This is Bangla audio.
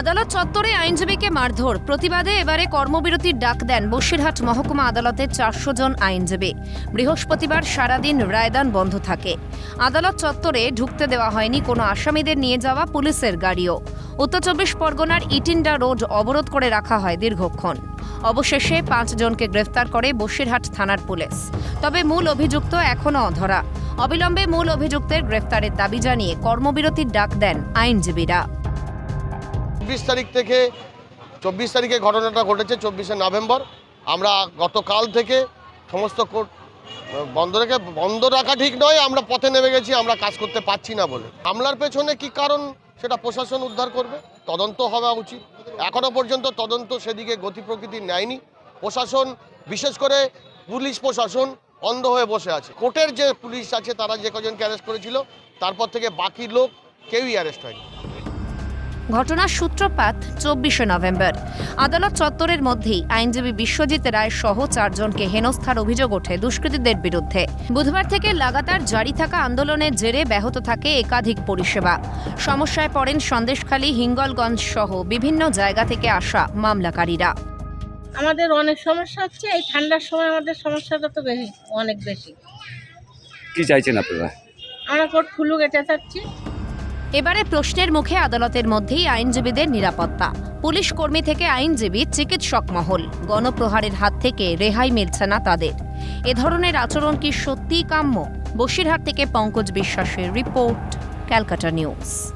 আদালত চত্বরে আইনজীবীকে মারধর। প্রতিবাদে এবারে কর্মবিরতির ডাক দেন বসিরহাট মহকুমা আদালতের চারশো জন আইনজীবী। বৃহস্পতিবার সারাদিন রায়দান বন্ধ থাকে। আদালত চত্বরে ঢুকতে দেওয়া হয়নি কোনো আসামিদের নিয়ে যাওয়া পুলিশের গাড়িও। উত্তর চব্বিশ পরগনার ইটিন্ডা রোড অবরোধ করে রাখা হয় দীর্ঘক্ষণ। অবশেষে পাঁচজনকে গ্রেফতার করে বসিরহাট থানার পুলিশ। তবে মূল অভিযুক্ত এখনও অধরা। অবিলম্বে মূল অভিযুক্তের গ্রেফতারের দাবি জানিয়ে কর্মবিরতির ডাক দেন আইনজীবীরা। চব্বিশ তারিখ থেকে, চব্বিশ তারিখে ঘটনাটা ঘটেছে, চব্বিশে নভেম্বর। আমরা গতকাল থেকে সমস্ত কোর্ট, বন্ধ রেখে, বন্ধ রাখা ঠিক নয়, আমরা পথে নেমে গেছি, আমরা কাজ করতে পারছি না বলে। হামলার পেছনে কি কারণ, সেটা প্রশাসন উদ্ধার করবে? তদন্ত হওয়া উচিত। এখনও পর্যন্ত তদন্ত সেদিকে গতি প্রকৃতি নেয়নি। প্রশাসন, বিশেষ করে পুলিশ প্রশাসন, অন্ধ হয়ে বসে আছে। কোর্টের যে পুলিশ আছে, তারা যে কজনকে অ্যারেস্ট করেছিল, তারপর থেকে বাকি লোক কেউই অ্যারেস্ট হয়নি। ঘটনার সূত্রপাত চব্বিশে নভেম্বর। আদালত চত্বরের মধ্যেই আইনজীবী বিশ্বজিৎ রায় সহ চারজনকে হেনস্থার অভিযোগ ওঠে দুষ্কৃতীদের বিরুদ্ধে। বুধবার থেকে লাগাতার জারি থাকা আন্দোলনের জেরে ব্যাহত থাকে একাধিক পরিষেবা। সমস্যায় পড়েন সন্দেশখালী হিঙ্গলগঞ্জ সহ বিভিন্ন জায়গা থেকে আসা মামলাকারীরা। আমাদের অনেক সমস্যা হচ্ছে এই ঠান্ডার সময় আমাদের সমস্যাটা তো বেশি অনেক বেশি। কি চাইছেন আপনারা? আমরা কোর্ট খুলুক এটা চাচ্ছি। এবারে প্রশ্নের মুখে আদালতের মধ্যেই আইনজীবীদের নিরাপত্তা। পুলিশ কর্মী থেকে আইনজীবী চিকিৎসক মহল। গণপ্রহারের হাত থেকে রেহাই মিলছে না তাদের। এ ধরনের আচরণ কি সত্যিই কাম্য? বসিরহাট থেকে পঙ্কজ বিশ্বাসের রিপোর্ট, ক্যালকাটা নিউজ।